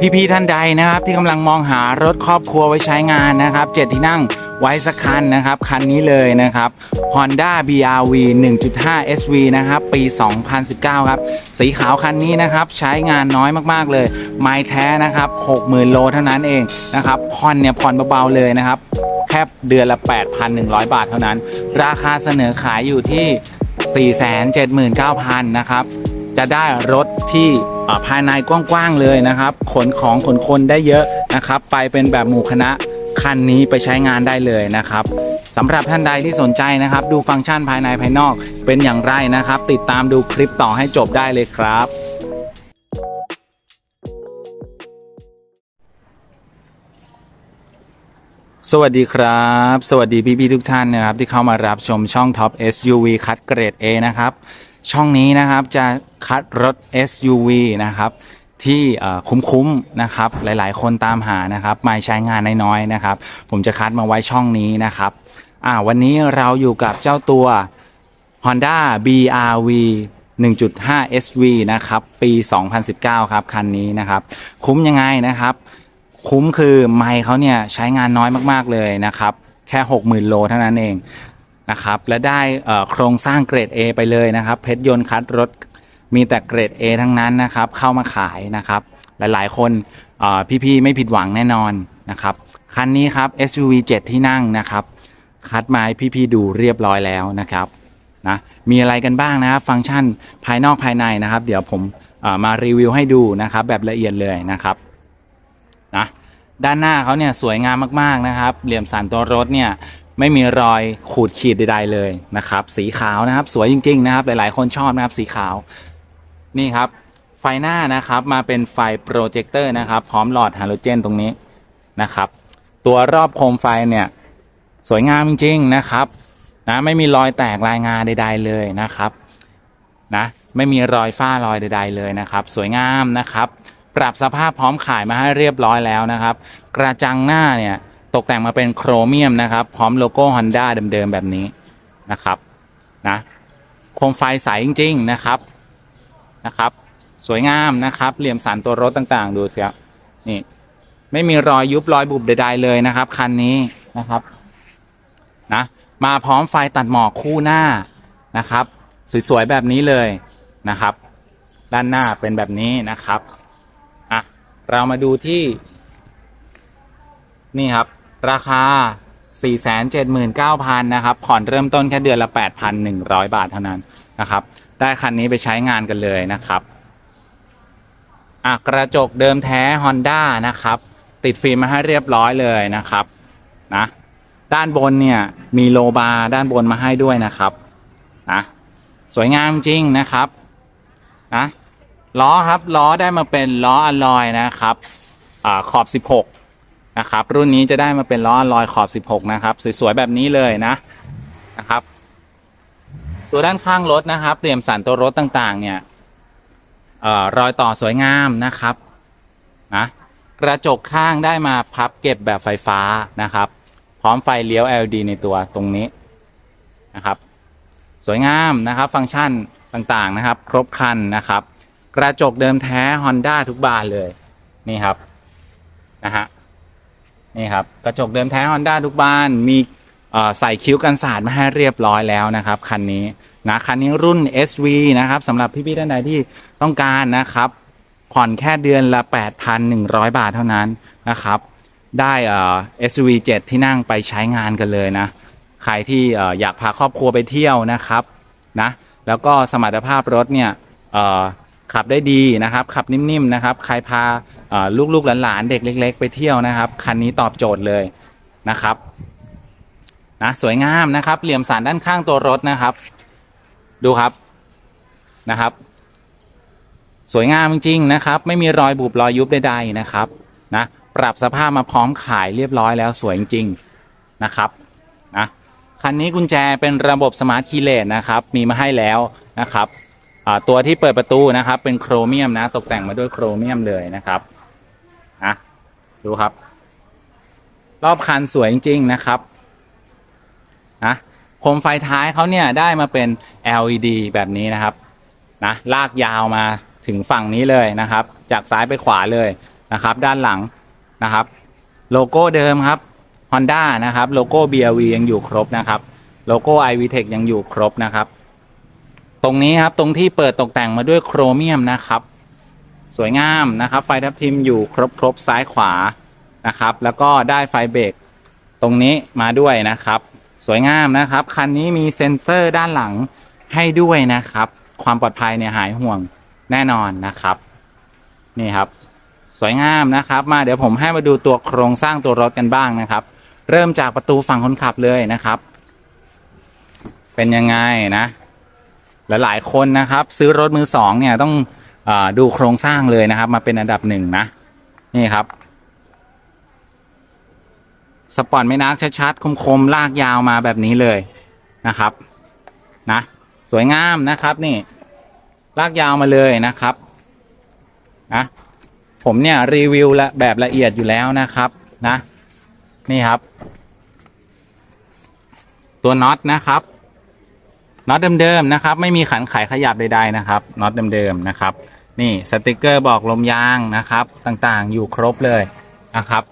พี่ๆท่านใดนะครับที่กำลังมองหารถครอบครัวไว้ใช้งานนะครับเจ็ดที่นั่งไว้สักคันนะครับคันนี้เลยนะครับ Honda BRV 1.5 SV นะครับปี 2019 ครับ สีขาวคันนี้นะครับใช้งานน้อยมากๆเลย ไม้แท้นะครับ 60,000 โลเท่านั้นเองนะครับผ่อนเนี่ยผ่อนเบาๆเลยนะครับ แค่เดือนละ 8,100 บาทเท่านั้น ราคาเสนอขายอยู่ที่ 479,000 นะครับจะได้รถที่ ภายในกว้างๆเลยนะครับ ขนของขนคนได้เยอะนะครับ ไปเป็นแบบหมู่คณะคันนี้ไปใช้งานได้เลยนะครับสำหรับท่านใดที่สนใจนะครับ ดูฟังก์ชันภายในภายนอกเป็นอย่างไรนะครับ ติดตามดูคลิปต่อให้จบได้เลยครับสวัสดีครับ สวัสดีพี่ๆทุกท่านนะครับ ที่เข้ามารับชมช่อง Top SUV คัดเกรด A นะครับ ช่องนี้นะครับจะคัดรถ SUV นะครับที่คุ้มๆนะครับหลายๆ คนตามหานะครับไม่ใช้งานน้อยๆนะครับ ผมจะคัดมาไว้ช่องนี้นะครับอ่าวันนี้เราอยู่กับเจ้าตัว Honda BRV 1.5 SV นะครับ ปี 2019 ครับ คันนี้นะครับ คุ้มยังไงนะครับ คุ้มคือไมค์เขาเนี่ย ใช้งานน้อยมากๆเลยนะครับ แค่ 60,000 โลเท่านั้นเอง นะครับและได้โครงสร้างเกรด A ไปเลยนะครับเพชรยนต์คัดรถมีแต่เกรด A ทั้งนั้นนะครับเข้ามาขายนะครับหลายๆ คนเอ่อพี่ๆไม่ผิดหวังแน่นอนนะครับคันนี้ครับ SUV 7 ที่นั่งนะครับคัดมาให้พี่ๆดูเรียบร้อยแล้วนะครับนะมีอะไรกันบ้างนะครับฟังก์ชันภายนอกภายในนะครับ เดี๋ยวผมมารีวิวให้ดูนะครับแบบละเอียดเลยนะครับนะด้านหน้าเขาเนี่ยสวยงามมากๆนะครับ เหลี่ยมสันตัวรถเนี่ย ไม่มีรอยขูดขีดใดๆเลยนะครับ สีขาวนะครับ สวยจริง ๆ นะครับ หลายๆ คนชอบนะครับ สีขาว นี่ครับ ไฟหน้านะครับ มาเป็นไฟโปรเจคเตอร์นะครับ พร้อมหลอดฮาโลเจนตรงนี้นะครับ ตัวรอบโคมไฟเนี่ย สวยงามจริง ๆ นะครับ นะ ไม่มีรอยแตกลายงาใด ๆ เลยนะครับ นะ ไม่มีรอยฝ้ารอยใด ๆ เลยนะครับ สวยงามนะครับ ปรับสภาพพร้อมขายมาให้เรียบร้อยแล้วนะครับ กระจังหน้าเนี่ย ตกแต่งมาเป็นโครเมียมนะครับ พร้อมโลโก้ Honda เดิมๆ แบบนี้นะครับนะโคมไฟใสจริง ๆ นะครับนะครับ สวยงามนะครับ เหลี่ยมสันตัวรถต่างๆ ดูเสียนี่ ไม่มีรอยยุบรอยบุบใดๆเลยนะครับ คันนี้นะครับนะมาพร้อมไฟตัดหมอกคู่หน้านะครับ สวยๆแบบนี้เลยนะครับ ด้านหน้าเป็นแบบนี้นะครับอะเรามาดูที่ นี่ครับ ราคา 479,000นะครับผ่อนเริ่มต้นแค่เดือนละ 8,100 บาทเท่านั้นนะครับ ได้คันนี้ไปใช้งานกันเลยนะครับอะกระจกเดิมแท้ Honda นะครับ ติดฟิล์มมาให้เรียบร้อยเลยนะครับนะด้านบนเนี่ยมีโลบาร์ด้านบนมาให้ด้วยนะครับนะสวยงามจริงนะครับนะล้อครับล้อได้มาเป็นล้ออลลอยนะครับอขอบ 16 นะครับ รุ่นนี้จะได้มาเป็นล้อลอยขอบ 16 นะครับ สวยๆ แบบนี้เลยนะนะครับ ตัวด้านข้างรถนะครับเหลี่ยมสันตัวรถต่างๆ เนี่ยเออรอยต่อสวยงามนะครับนะกระจกข้างได้มาพับเก็บแบบไฟฟ้านะครับ พร้อมไฟเลี้ยว LED ในตัวตรงนี้นะครับ สวยงามนะครับ ฟังก์ชันต่างๆนะครับ ครบครันนะครับ กระจกเดิมแท้ Honda ทุกบานเลยนี่ครับนะฮะ นี่ครับกระจกเดิมแท้ Honda ทุกบ้านมีใส่คิ้วกันสาดมาให้เรียบร้อยแล้วนะครับคันนี้นะคันนี้รุ่น SV นะครับสำหรับพี่ๆท่านใดที่ต้องการนะครับผ่อนแค่เดือนละ 8,100 บาทเท่านั้นนะครับ ได้เอ่อ SUV 7 ที่นั่งไปใช้งานกันเลยนะ ใครที่อ่อยากพาครอบครัวไปเที่ยวนะครับนะแล้วก็สมรรถภาพรถเนี่ยอ ขับได้ดีนะครับ ขับนิ่มๆนะครับ ใครพาลูกๆหลานๆเด็กเล็ก ๆ ไปเที่ยวนะครับ คันนี้ตอบโจทย์เลยนะครับนะสวยงามนะครับ เหลี่ยมสันด้านข้างตัวรถนะครับ ดูครับนะครับ สวยงามจริงๆนะครับ ไม่มีรอยบุบรอยยุบใดๆนะครับนะปรับสภาพมาพร้อมขายเรียบร้อยแล้วสวยจริงๆนะครับนะคันนี้กุญแจเป็นระบบสมาร์ทคีย์เลสนะครับ มีมาให้แล้วนะครับ ตัวที่เปิดประตูนะครับ เป็นโครเมียมนะ ตกแต่งมาด้วยโครเมียมเลยนะครับนะดูครับ รอบคันสวยจริง ๆ นะครับนะโคมไฟท้ายเขาเนี่ยได้มาเป็น LED แบบนี้นะครับนะลากยาวมาถึงฝั่งนี้เลยนะครับ จากซ้ายไปขวาเลยนะครับ ด้านหลังนะครับ โลโก้เดิมครับ Honda นะครับ โลโก้ BRV ยังอยู่ครบนะครับ โลโก้ iVTEC ยังอยู่ครบนะครับ ตรงนี้ครับตรงที่เปิดตกแต่งมาด้วยโครเมียมนะครับ สวยงามนะครับ ไฟทับทิมอยู่ครบครบซ้ายขวานะครับ แล้วก็ได้ไฟเบรกตรงนี้มาด้วยนะครับ สวยงามนะครับ คันนี้มีเซ็นเซอร์ด้านหลังให้ด้วยนะครับ ความปลอดภัยเนี่ยหายห่วงแน่นอนนะครับ นี่ครับ สวยงามนะครับ มาเดี๋ยวผมให้มาดูตัวโครงสร้างตัวรถกันบ้างนะครับ เริ่มจากประตูฝั่งคนขับเลยนะครับ เป็นยังไงนะ หลายๆคนนะครับ ซื้อรถมือสองเนี่ยต้องอดูโครงสร้างเลยนะครับ มาเป็นอันดับหนึ่งนะ นี่ครับ สปอร์ตไม่นักชัดๆคมๆลากยาวมาแบบนี้เลยนะครับนะสวยงามนะครับนี่ลากยาวมาเลยนะครับนะผมเนี่ยรีวิวละแบบละเอียดอยู่แล้วนะครับนะนี่ครับ ตัวน็อตนะครับ น็อตเดิมๆนะครับ ไม่มีขันไขขยับใดๆนะครับน็อตเดิมๆนะครับ นี่สติกเกอร์บอกลมยางนะครับ ต่างๆ อยู่ครบเลยนะครับ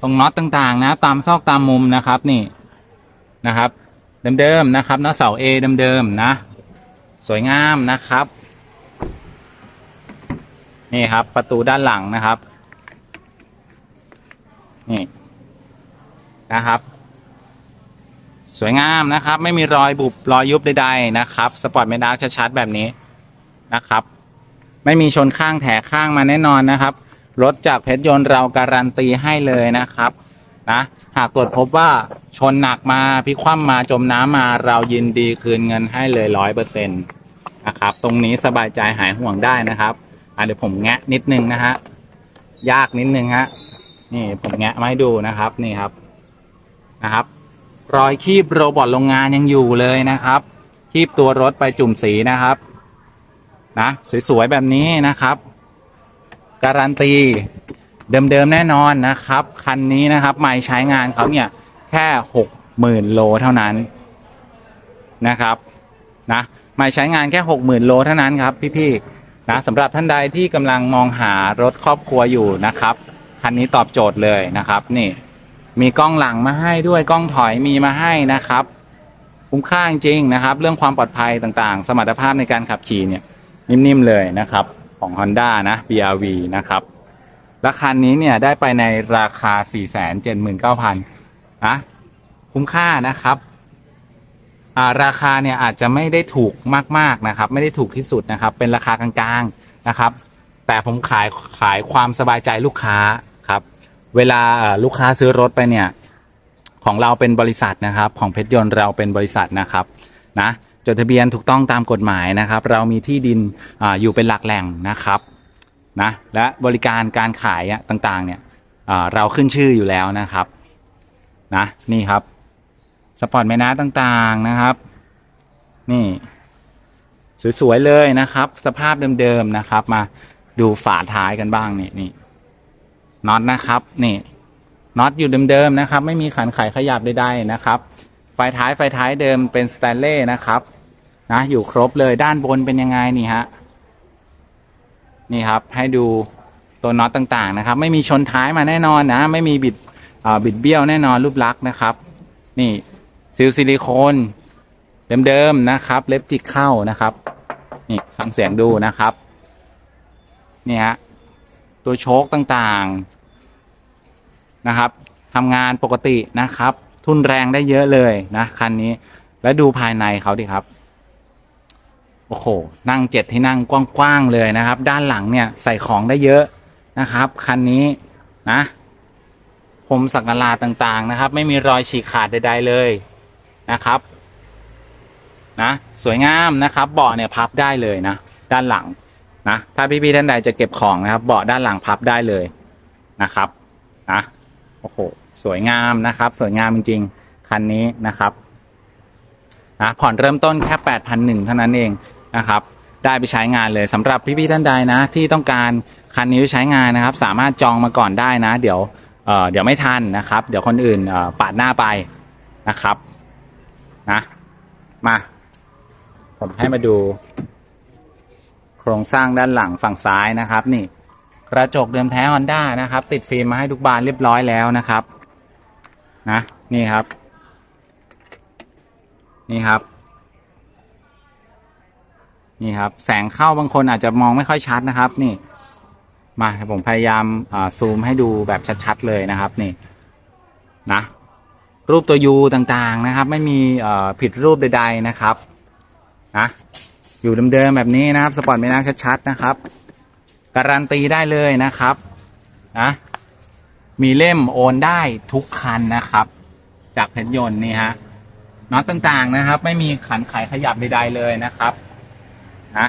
ตรงน็อตต่างๆนะตามซอกตามมุมนะครับนี่นะครับเดิมๆนะครับน็อตเสา A เดิมๆนะ สวยงามนะครับ นี่ครับประตูด้านหลังนะครับ นี่นะครับ สวยงามนะครับ ไม่มีรอยบุบรอยยุบใดๆนะครับสปอร์ตไม่ดาร์ชัดๆแบบนี้นะครับ ไม่มีชนข้างแถข้างมาแน่นอนนะครับ รถจากเพชรยนต์เราการันตีให้เลยนะครับนะหากตรวจพบว่าชนหนักมาพิคว่ำมาจมน้ำมาเรายินดีคืนเงินให้เลยร้อยเปอร์เซ็นต์นะครับ ตรงนี้สบายใจหายห่วงได้นะครับอะเดี๋ยวผมแงะนิดนึงนะฮะยากนิดนึงฮะนี่ผมแงะมาให้ดูนะครับนี่ครับนะครับ รอยคีบโรบอทโรงงานยังอยู่เลยนะครับ คีบตัวรถไปจุ่มสีนะครับ นะสวยๆแบบนี้นะครับ การันตีเดิมๆแน่นอนนะครับ คันนี้นะครับไม่ใช้งานเขาเนี่ยแค่หกหมื่นโลเท่านั้นนะครับนะไม่ใช้งานแค่หกหมื่นโลเท่านั้นครับพี่ๆนะสำหรับท่านใดที่กำลังมองหารถครอบครัวอยู่นะครับ คันนี้ตอบโจทย์เลยนะครับนี่ มีกล้องหลังมาให้ด้วยกล้องถอยมีมาให้นะครับ คุ้มค่าจริงนะครับ เรื่องความปลอดภัยต่างๆ สมรรถภาพในการขับขี่เนี่ยนิ่มๆเลยนะครับของ Honda นะ BRV นะครับและคันนี้เนี่ยได้ไปในราคา 479,000นะคุ้มค่านะครับาราคาเนี่ยอาจจะไม่ได้ถูกมากๆนะครับ ไม่ได้ถูกที่สุดนะครับ เป็นราคากลางๆนะครับ แต่ผมขายขายความสบายใจลูกค้า เวลาลูกค้าซื้อรถไปเนี่ยของเราเป็นบริษัทนะครับ ของเพชรยนต์เราเป็นบริษัทนะครับนะจดทะเบียนถูกต้องตามกฎหมายนะครับ เรามีที่ดินออยู่เป็นหลักแหล่งนะครับนะและบริการการขายต่างๆเนี่ยเราขึ้นชื่ออยู่แล้วนะครับนะนี่ครับสปอร์ตแมนาต่างๆนะครับ นี่ สวย ๆ เลยนะครับ สภาพเดิม ๆ นะครับ มาดูฝาท้ายกันบ้างนี่นี่ น็อตนะครับนี่น็อตอยู่เดิมๆนะครับ ไม่มีขันไขขยับใดๆนะครับ ไฟท้ายไฟท้ายเดิมเป็นสแตนเล่นะครับนะอยู่ครบเลยด้านบนเป็นยังไงนี่ฮะนี่ครับให้ดูตัวน็อตต่างๆนะครับ ไม่มีชนท้ายมาแน่นอนนะ ไม่มีบิดอ่าบิดเบี้ยวแน่นอนรูปลักษณ์นะครับ นี่ซิลซิลิโคนเดิมๆนะครับ เล็บจิกเข้านะครับ นี่ฟังเสียงดูนะครับ นี่ฮะ ตัวโชคต่างๆนะครับทำงานปกตินะครับ ทุนแรงได้เยอะเลยนะคันนี้ แล้วดูภายในเขาดิครับโอ้โหนั่งเจ็ดที่นั่งกว้างๆเลยนะครับ ด้านหลังเนี่ยใส่ของได้เยอะนะครับคันนี้นะพรมสักการะต่างๆนะครับ ไม่มีรอยฉีกขาดใดๆเลยนะครับนะสวยงามนะครับเบาะเนี่ยพับได้เลยนะ ด้านหลัง นะถ้าพี่ๆท่านใดจะเก็บของนะครับเบาะด้านหลังพับได้เลยนะครับนะโอ้โหสวยงามนะครับ สวยงามจริงๆคันนี้นะครับนะผ่อนเริ่มต้นแค่8,001เท่านั้นเองนะครับ ได้ไปใช้งานเลยสำหรับพี่ๆท่านใดนะ ที่ต้องการคันนี้ไปใช้งานนะครับ สามารถจองมาก่อนได้นะ เดี๋ยวเเดี๋ยวไม่ทันนะครับ เดี๋ยวคนอื่นปาดหน้าไปนะครับนะมา ผมให้มาดู ครงสร้างด้านหลังฝั่งซ้ายนะครับ นี่กระจกเดิมแท้ Honda นะครับ ติดฟิล์มมาให้ทุกบานเรียบร้อยแล้วนะครับนะนี่ครับ นี่ครับ นี่ครับ แสงเข้าบางคนอาจจะมองไม่ค่อยชัดนะครับ นี่ มาผมพยายามาซูมให้ดูแบบชัดๆเลยนะครับ นี่นะรูปตัวยูต่างๆนะครับ ไม่มีผิดรูปใดๆนะครับนะ อยู่เดิมๆแบบนี้นะครับ สปอร์ตไม่นักชัดๆนะครับ การันตีได้เลยนะครับนะมีเล่มโอนได้ทุกคันนะครับ จากเพชรยนต์นี่ฮะน็อตต่างๆนะครับ ไม่มีขันไขขยับใดๆเลยนะครับนะ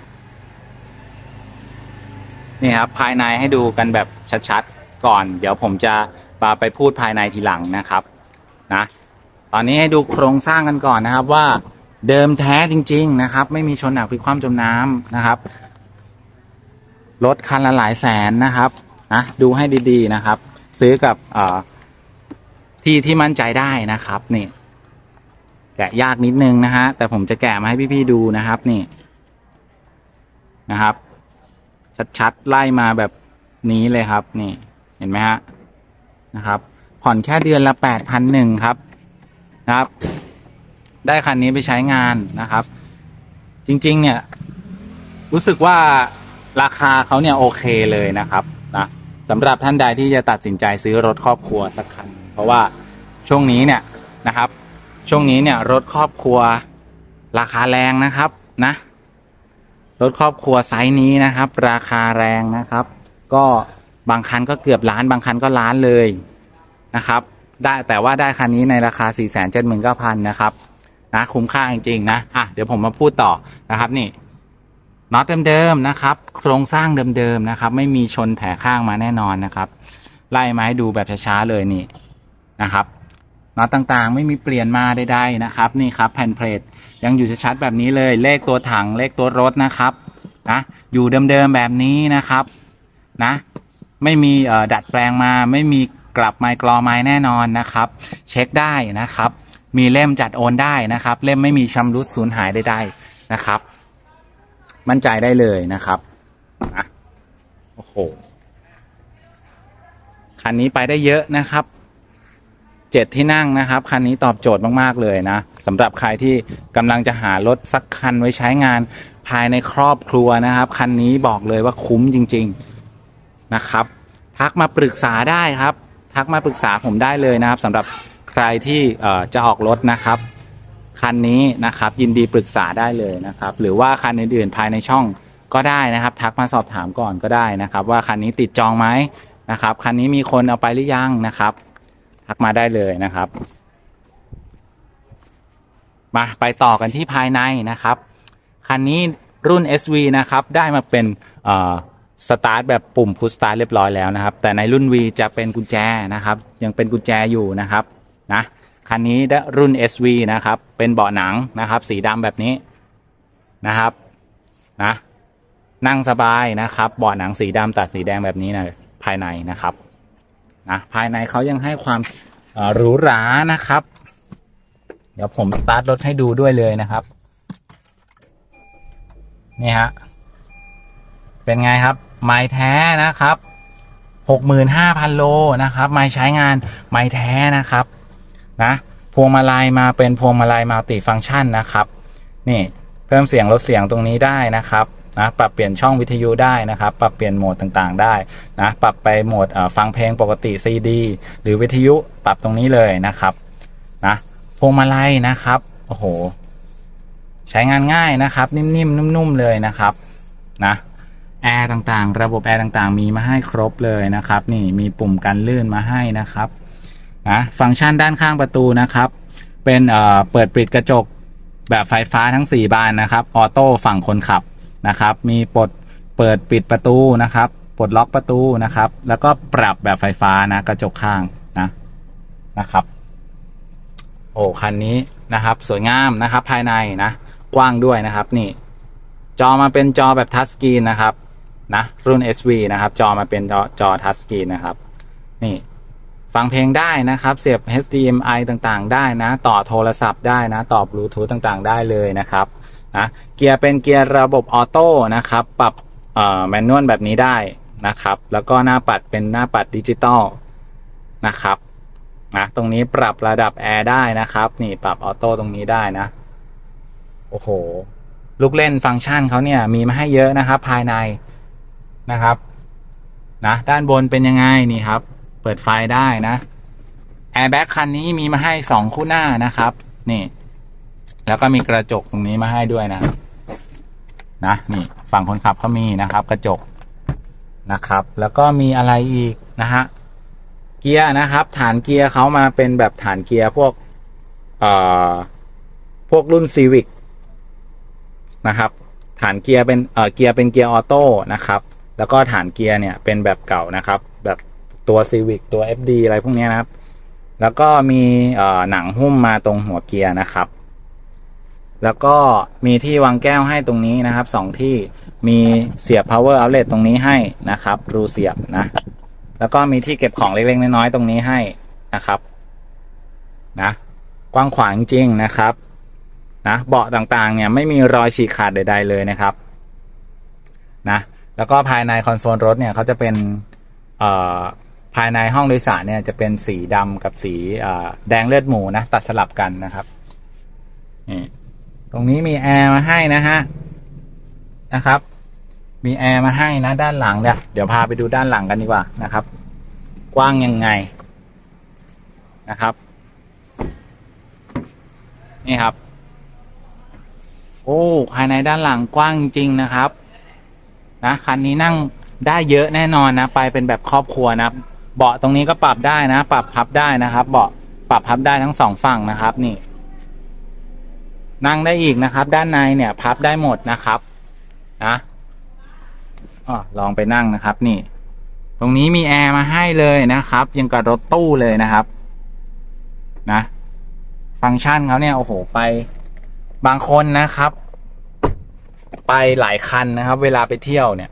นี่ครับภายในให้ดูกันแบบชัดๆก่อน เดี๋ยวผมจะปาไปพูดภายในทีหลังนะครับนะตอนนี้ให้ดูโครงสร้างกันก่อนนะครับว่า เดิมแท้จริง ๆ นะครับ ไม่มีชนหนักพลิกคว่ำจมน้ำนะครับรถคันละหลายแสนนะครับนะดูให้ดีๆนะครับ ซื้อกับอ่อที่ที่มั่นใจได้นะครับนี่แกะยากนิดนึงนะฮะแต่ผมจะแกะมาให้พี่ๆดูนะครับนี่นะครับ ชัดๆไล่มาแบบนี้เลยครับ นี่เห็นไหมฮะนะครับ ผ่อนแค่เดือนละแปดพันหนึ่งครับนะครับ ได้คันนี้ไปใช้งานนะครับ จริง ๆ เนี่ย รู้สึกว่าราคาเขาเนี่ยโอเคเลยนะครับนะสำหรับท่านใดที่จะตัดสินใจซื้อรถครอบครัวสักคัน เพราะว่าช่วงนี้เนี่ยนะครับ ช่วงนี้เนี่ยรถครอบครัวราคาแรงนะครับนะรถครอบครัวไซส์นี้นะครับ ราคาแรงนะครับ ก็บางคันก็เกือบล้าน บางคันก็ล้านเลยนะครับ ได้แต่ว่าได้คันนี้ในราคา 4 7 9 0 0 0นะครับ นะคุ้มค่าจริงๆนะอะเดี๋ยวผมมาพูดต่อนะครับนี่น็อตเดิมๆนะครับ โครงสร้างเดิมๆนะครับ ไม่มีชนแถข้างมาแน่นอนนะครับ ไล่มาให้ดูแบบช้าๆเลยนี่นะครับน็อตต่างๆ ไม่มีเปลี่ยนมาใดๆนะครับ นี่ครับแผ่นเพลทยังอยู่ชัดๆแบบนี้เลย เลขตัวถังเลขตัวรถนะครับนะอยู่เดิมๆแบบนี้นะครับนะ ไม่มีเออดัดแปลงมาไม่มีกลับไมค์กรอไม้แน่นอนนะครับ เช็คได้นะครับ มีเล่มจัดโอนได้นะครับ เล่มไม่มีชำรุดสูญหายใดๆนะครับ มั่นใจได้เลยนะครับนะโอ้โหคันนี้ไปได้เยอะนะครับเจ็ดที่นั่งนะครับ คันนี้ตอบโจทย์มากๆเลยนะสำหรับใครที่กำลังจะหารถสักคันไว้ใช้งานภายในครอบครัวนะครับ คันนี้บอกเลยว่าคุ้มจริง ๆนะครับ ทักมาปรึกษาได้ครับ ทักมาปรึกษาผมได้เลยนะครับสำหรับ ใครที่จะออกรถนะครับ คันนี้นะครับยินดีปรึกษาได้เลยนะครับ หรือว่าคันอื่นๆภายในช่องก็ได้นะครับ ทักมาสอบถามก่อนก็ได้นะครับ ว่าคันนี้ติดจองไหมนะครับคันนี้มีคนเอาไปหรือยังนะครับ ทักมาได้เลยนะครับ มาไปต่อกันที่ภายในนะครับคันนี้รุ่น SV นะครับได้มาเป็นสตาร์ทแบบปุ่มพุชสตาร์ทเรียบร้อยแล้วนะครับ แต่ในรุ่น V จะเป็นกุญแจนะครับ ยังเป็นกุญแจอยู่นะครับ นะคันนี้ได้รุ่น SV นะครับเป็นเบาะหนังนะครับ สีดำแบบนี้นะครับนะนั่งสบายนะครับเบาะหนังสีดำตัดสีแดงแบบนี้นะภายในนะครับนะภายในเขายังให้ความหรูหรานะครับ เดี๋ยวผมสตาร์ทรถให้ดูด้วยเลยนะครับนี่ฮะเป็นไงครับ ไม้แท้นะครับหกหมื่นห้าพันโลนะครับ ไม้ใช้งานไม้แท้นะครับ นะพวงมาลัยมาเป็นพวงมาลัยมัลติฟังก์ชันนะครับนี่เพิ่มเสียงลดเสียงตรงนี้ได้นะครับนะปรับเปลี่ยนช่องวิทยุได้นะครับ ปรับเปลี่ยนโหมดต่างๆ ได้นะปรับไปโหมดฟังเพลงปกติ CD หรือวิทยุปรับตรงนี้เลยนะครับนะพวงมาลัยนะครับโอ้โห ใช้งานง่ายนะครับ นิ่มๆนุ่มๆเลยนะครับนะแอร์ต่างๆ ระบบแอร์ต่างๆ มีมาให้ครบเลยนะครับ นี่มีปุ่มกันลื่นมาให้นะครับ นะฟังก์ชันด้านข้างประตูนะครับ เป็นเอ่อเปิดปิดกระจกแบบไฟฟ้าทั้ง 4 บานนะครับออโต้ฝั่งคนขับนะครับ มีปลดเปิดปิดประตูนะครับปลดล็อกประตูนะครับ แล้วก็ปรับแบบไฟฟ้านะกระจกข้างนะนะครับ โอ้คันนี้นะครับ สวยงามนะครับ ภายในนะ กว้างด้วยนะครับนี่ จอมาเป็นจอแบบทัชสกรีนนะครับนะรุ่น SV นะครับ จอมาเป็นจอจอทัชสกรีนนะครับ นี่ ฟังเพลงได้นะครับ เสียบ HDMI ต่างๆ ได้นะ ต่อโทรศัพท์ได้นะ ต่อบลูทูธต่างๆ ได้เลยนะครับนะเกียร์เป็นเกียร์ระบบออโต้นะครับ ปรับแมนนวลแบบนี้ได้นะครับ แล้วก็หน้าปัดเป็นหน้าปัดดิจิตอลนะครับนะตรงนี้ปรับระดับแอร์ได้นะครับ นี่ปรับออโต้ตรงนี้ได้นะ โอ้โห ลูกเล่นฟังก์ชันเขาเนี่ยมีมาให้เยอะนะครับ ภายในนะครับ นะ ด้านบนเป็นยังไงนี่ครับ เปิดไฟได้นะแอร์แบ็กคันนี้มีมาให้สองคู่หน้านะครับ นี่ แล้วก็มีกระจกตรงนี้มาให้ด้วยนะครับ นะนี่ฝั่งคนขับเขามีนะครับ กระจกนะครับ แล้วก็มีอะไรอีกนะฮะเกียร์นะครับ ฐานเกียร์เขามาเป็นแบบฐานเกียร์พวกเอ่อพวกรุ่นซีวิกนะครับ ฐานเกียร์เป็นเอ่อเกียร์เป็นเกียร์ออโต้นะครับ แล้วก็ฐานเกียร์เนี่ยเป็นแบบเก่านะครับแบบ ตัวซีวิกตัว FD อะไรพวกนี้นะครับ แล้วก็มีหนังหุ้มมาตรงหัวเกียร์นะครับ แล้วก็มีที่วางแก้วให้ตรงนี้นะครับสองที่มีเสียบ power outlet ตรงนี้ให้นะครับ รูเสียบนะ แล้วก็มีที่เก็บของเล็กๆน้อยๆตรงนี้ให้นะครับนะกว้างขวางจริงๆนะครับนะเบาะต่างๆเนี่ยไม่มีรอยฉีกขาดใด ๆ เลยนะครับนะแล้วก็ภายในคอนโซลรถเนี่ยเขาจะเป็นเอ่อ ภายในห้องโดยสารเนี่ยจะเป็นสีดำกับสีแดงเลือดหมูนะ ตัดสลับกันนะครับนี่ตรงนี้มีแอร์มาให้นะฮะนะครับ มีแอร์มาให้นะด้านหลังเนี่ยเดี๋ยวพาไปดูด้านหลังกันดีกว่านะครับ กว้างยังไงนะครับ นี่ครับ โอ้ภายในด้านหลังกว้างจริงนะครับ นะคันนี้นั่งได้เยอะแน่นอนนะ ไปเป็นแบบครอบครัวนะ เบาะตรงนี้ก็ปรับได้นะ ปรับพับได้นะครับ เบาะปรับพับได้ทั้งสองฝั่งนะครับ นี่ นั่งได้อีกนะครับ ด้านในเนี่ย พับได้หมดนะครับ นะอ๋อลองไปนั่งนะครับ นี่ ตรงนี้มีแอร์มาให้เลยนะครับ ยังกับรถตู้เลยนะครับ นะ ฟังก์ชันเขาเนี่ยโอ้โหไป บางคนนะครับ ไปหลายคันนะครับ เวลาไปเที่ยวเนี่ย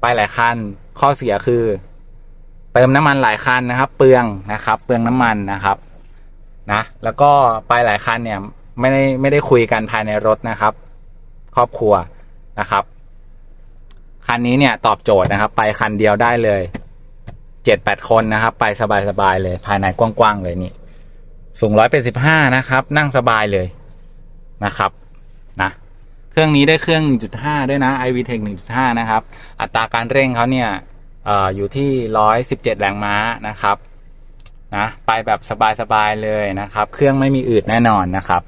ไปหลายคันข้อเสียคือ เติมน้ำมันหลายคันนะครับ เปลืองนะครับ เปลืองน้ำมันนะครับนะแล้วก็ไปหลายคันเนี่ยไม่ได้ไม่ได้คุยกันภายในรถนะครับ ครอบครัวนะครับคันนี้เนี่ยตอบโจทย์นะครับ ไปคันเดียวได้เลยเจ็ดแปดคนนะครับ ไปสบายๆเลย ภายในกว้างๆเลยนี่สูงร้อยเป็นสิบห้านะครับ นั่งสบายเลยนะครับนะเครื่องนี้ได้เครื่อง 1.5 ด้วยนะ iVTEC 1.5 นะครับ อัตราการเร่งเขาเนี่ย ออยู่ที่ 117 แรงม้านะครับนะไปแบบสบาย ๆ เลยนะครับ เครื่องไม่มีอืดแน่นอนนะครับ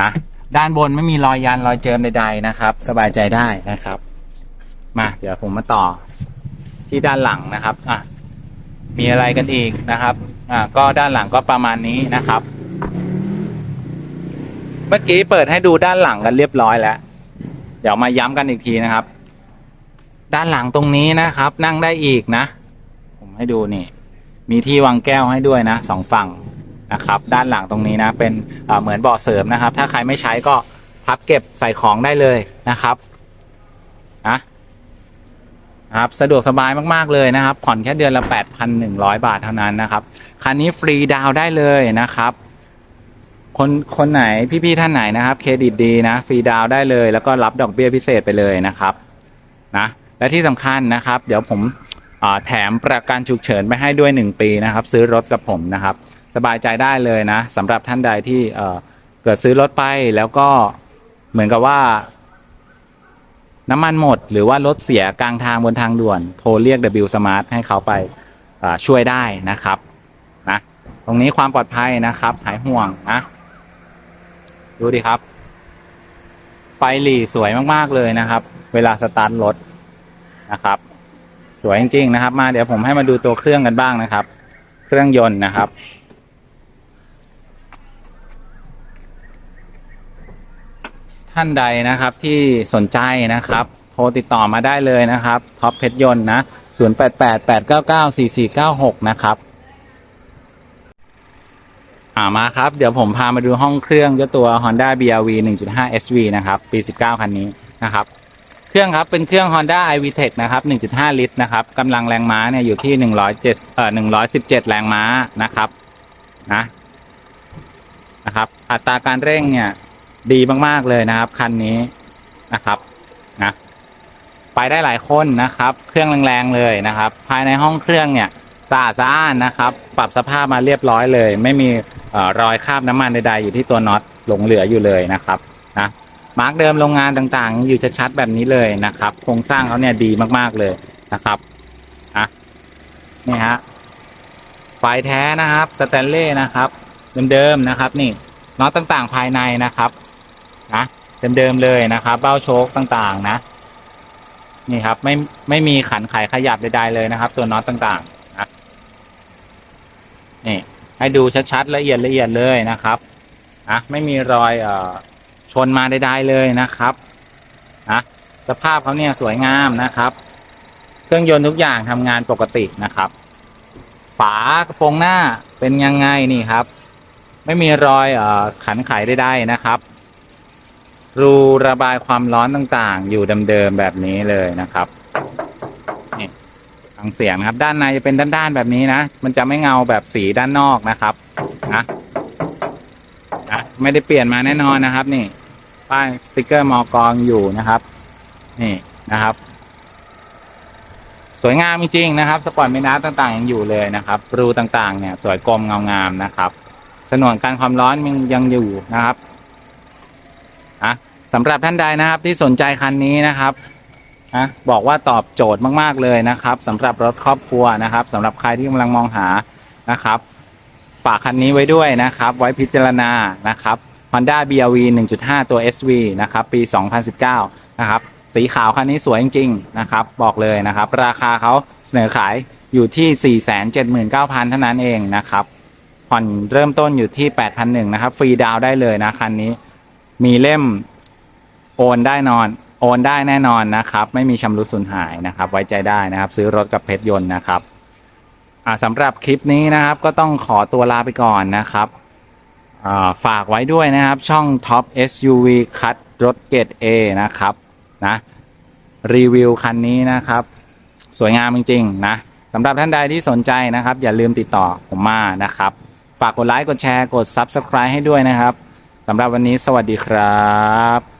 นะด้านบนไม่มีรอยยันรอยเจิมใด ๆ นะครับ สบายใจได้นะครับ มาเดี๋ยวผมมาต่อที่ด้านหลังนะครับอะมีอะไรกันอีกนะครับอ่าก็ด้านหลังก็ประมาณนี้นะครับ เมื่อกี้เปิดให้ดูด้านหลังกันเรียบร้อยแล้ว เดี๋ยวมาย้ำกันอีกทีนะครับ ด้านหลังตรงนี้นะครับ นั่งได้อีกนะ ผมให้ดูนี่ มีที่วางแก้วให้ด้วยนะสองฝั่งนะครับ ด้านหลังตรงนี้นะ เป็นเหมือนเบาะเสริมนะครับ ถ้าใครไม่ใช้ก็พับเก็บใส่ของได้เลยนะครับนะครับสะดวกสบายมากๆเลยนะครับ ผ่อนแค่เดือนละ 8,100 บาทเท่านั้นนะครับ คันนี้ฟรีดาวได้เลยนะครับ คนคนไหนพี่ๆท่านไหนนะครับ เครดิตดีนะ ฟรีดาวได้เลย แล้วก็รับดอกเบี้ยพิเศษไปเลยนะครับ นะ และที่สำคัญนะครับ เดี๋ยวผมแถมประกันฉุกเฉินไปให้ด้วย 1 ปีนะครับ ซื้อรถกับผมนะครับ สบายใจได้เลยนะสำหรับท่านใดที่เกิดซื้อรถไปแล้วก็เหมือนกับว่า น้ำมันหมด หรือว่ารถเสียกลางทางบนทางด่วน โทรเรียก W Smart ให้เขาไปช่วยได้นะครับนะตรงนี้ความปลอดภัยนะครับ หายห่วงนะดูดิครับ ไฟหลีสวยมาก ๆ เลยนะครับ เวลาสตาร์ทรถ นะครับ สวยจริงๆนะครับ มาเดี๋ยวผมให้มาดูตัวเครื่องกันบ้างนะครับ เครื่องยนต์นะครับ ท่านใดนะครับที่สนใจนะครับโทรติดต่อมาได้เลยนะครับท็อปเพชรยนต์นะ 0888994496 นะครับอ่ามาครับ เดี๋ยวผมพามาดูห้องเครื่องเจ้าตัว Honda BRV 1.5 SV นะครับ ปี 19 คันนี้นะครับ เครื่องครับเป็นเครื่อง Honda iVTEC นะครับ 1.5 ลิตรนะครับกำลังแรงม้าเนี่ยอยู่ที่ 107เอ่อ117 แรงม้านะครับนะนะครับ อัตราการเร่งเนี่ยดีมากๆเลยนะครับ คันนี้นะครับนะไปได้หลายคนนะครับ เครื่องแรงๆเลยนะครับ ภายในห้องเครื่องเนี่ยสะอาดสะอ้านนะครับ ปรับสภาพมาเรียบร้อยเลย ไม่มีออรอยคราบน้ำมันใดๆอยู่ที่ตัวน็อตหลงเหลืออยู่เลยนะครับนะ มาร์กเดิมโรงงานต่างๆ อยู่ชัดๆแบบนี้เลยนะครับ โครงสร้างเขาเนี่ยดีมากๆเลยนะครับอะนี่ฮะไฟแท้นะครับสแตนเล่นะครับ เดิมๆนะครับ นี่น็อตต่างๆภายในนะครับนะเดิมๆเลยนะครับ เบ้าโชคต่างๆ นะ นี่ครับ ไม่ไม่มีขันไขขยับใดๆเลยนะครับ ตัวน็อตต่างๆนะนี่ให้ดูชัดๆละเอียดละเอียดเลยนะครับนะไม่มีรอยเอ่อ ชนมาใดๆเลยนะครับนะสภาพเขาเนี่ยสวยงามนะครับ เครื่องยนต์ทุกอย่างทำงานปกตินะครับ ฝากระโปรงหน้าเป็นยังไงนี่ครับ ไม่มีรอยเอ่อขันไขใดๆนะครับ รูระบายความร้อนต่างๆ อยู่เดิมๆแบบนี้เลยนะครับนี่ฟังเสียงนะครับ ด้านในจะเป็นด้านๆแบบนี้นะ มันจะไม่เงาแบบสีด้านนอกนะครับนะนะไม่ได้เปลี่ยนมาแน่นอนนะครับ นี่ ป้ายสติกเกอร์มอกองอยู่นะครับ นี่นะครับ สวยงามจริงๆนะครับ สปอร์ตเมนัสต่างๆยังอยู่เลยนะครับ รูต่างๆ เนี่ยสวยกลมเงางามนะครับสนวนการความร้อนยังยังอยู่นะครับอะสำหรับท่านใดนะครับที่สนใจคันนี้นะครับนะบอกว่าตอบโจทย์มากๆเลยนะครับสำหรับรถครอบครัวนะครับสำหรับใครที่กำลังมองหานะครับ ฝากคันนี้ไว้ด้วยนะครับ ไว้พิจารณานะครับ Honda BRV 1.5 ตัว SV นะครับปี 2019 นะครับสีขาวคันนี้สวยจริงๆนะครับบอกเลยนะครับ ราคาเขาเสนอขายอยู่ที่ 479,000 เท่านั้นเองนะครับผ่อนเริ่มต้นอยู่ที่ 8,001นะครับฟรีดาวน์ได้เลยนะคันนี้มีเล่มโอนได้นอนโอนได้แน่นอนนะครับ ไม่มีชำรุดสูญหายนะครับ ไว้ใจได้นะครับ ซื้อรถกับเพชรยนต์นะครับสำหรับคลิปนี้นะครับก็ต้องขอตัวลาไปก่อนนะครับ ฝากไว้ด้วยนะครับ ช่อง Top SUV คัดรถเกรด A นะครับนะรีวิวคันนี้นะครับ สวยงามจริงๆนะสำหรับท่านใดที่สนใจนะครับ อย่าลืมติดต่อผมมานะครับ ฝากกดไลค์กดแชร์กด Subscribe ให้ด้วยนะครับสำหรับวันนี้สวัสดีครับ